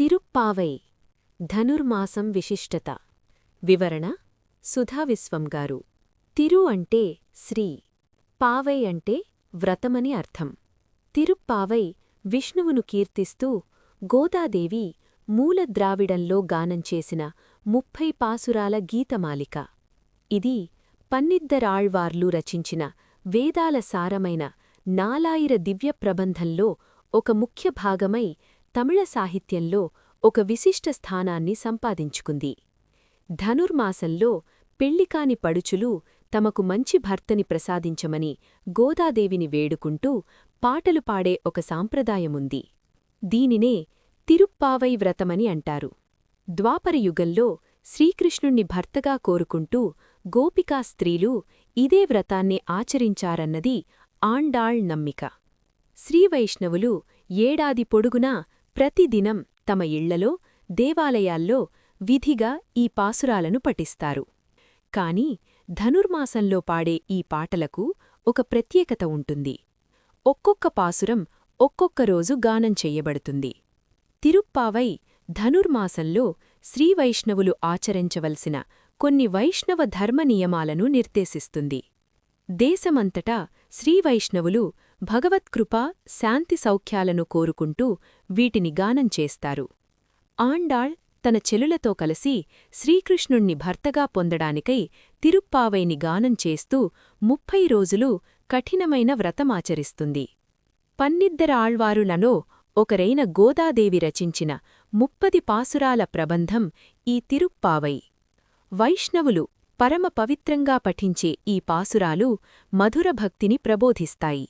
తిరుప్పావై ధనుర్మాసం విశిష్టత. వివరణ సుధావిశ్వం గారు. తిరు అంటే శ్రీ పావై అంటే వ్రతమని అర్థం. తిరుప్పావై విష్ణువును కీర్తిస్తూ గోదాదేవి మూలద్రావిడంలో గానం చేసిన ముప్పై పాసురాల గీతమాలిక. ఇది పన్నిద్దరాళ్వార్లు రచించిన వేదాల సారమైన నాలాయిర దివ్య ప్రబంధంలో ఒక ముఖ్య భాగమై తమిళ సాహిత్యంలో ఒక విశిష్ట స్థానాన్ని సంపాదించుకుంది. ధనుర్మాసంలో పెళ్ళికాని పడుచులు తమకు మంచి భర్తని ప్రసాదించమని గోదాదేవిని వేడుకుంటూ పాటలు పాడే ఒక సాంప్రదాయముంది. దీనినే తిరుప్పావై వ్రతమని అంటారు. ద్వాపరయుగంలో శ్రీకృష్ణుణ్ణి భర్తగా కోరుకుంటూ గోపికా స్త్రీలు ఇదే వ్రతాన్నే ఆచరించారన్నది ఆండాళ్ నమ్మిక. శ్రీవైష్ణవులు ఏడాది పొడుగునా ప్రతిదినం తమ ఇళ్ళలో దేవాలయాల్లో విధిగా ఈ పాసురాలను పఠిస్తారు. కాని ధనుర్మాసంలో పాడే ఈ పాటలకు ఒక ప్రత్యేకత ఉంటుంది. ఒక్కొక్క పాసురం ఒక్కొక్క రోజు గానం చెయ్యబడుతుంది తిరుప్పావై ధనుర్మాసంలో శ్రీవైష్ణవులు ఆచరించవలసిన కొన్ని వైష్ణవ ధర్మ నియమాలను నిర్దేశిస్తుంది. దేశమంతటా శ్రీవైష్ణవులు భగవత్కృపా శాంతి సౌఖ్యాలను కోరుకుంటూ వీటిని గానం చేస్తారు. ఆండాళ్ తన చెలులతో కలిసి శ్రీకృష్ణుణ్ణి భర్తగా పొందడానికై తిరుప్పావైని గానం చేస్తూ ముప్పై రోజులు కఠినమైన వ్రతమాచరిస్తుంది. పన్నిద్దర ఆళ్వారులలో ఒకరైన గోదాదేవి రచించిన ముప్పది పాసురాల ప్రబంధం ఈ తిరుప్పావై. వైష్ణవులు పరమ పవిత్రంగా పఠించే ఈ పాసురాలు మధురభక్తిని ప్రబోధిస్తాయి.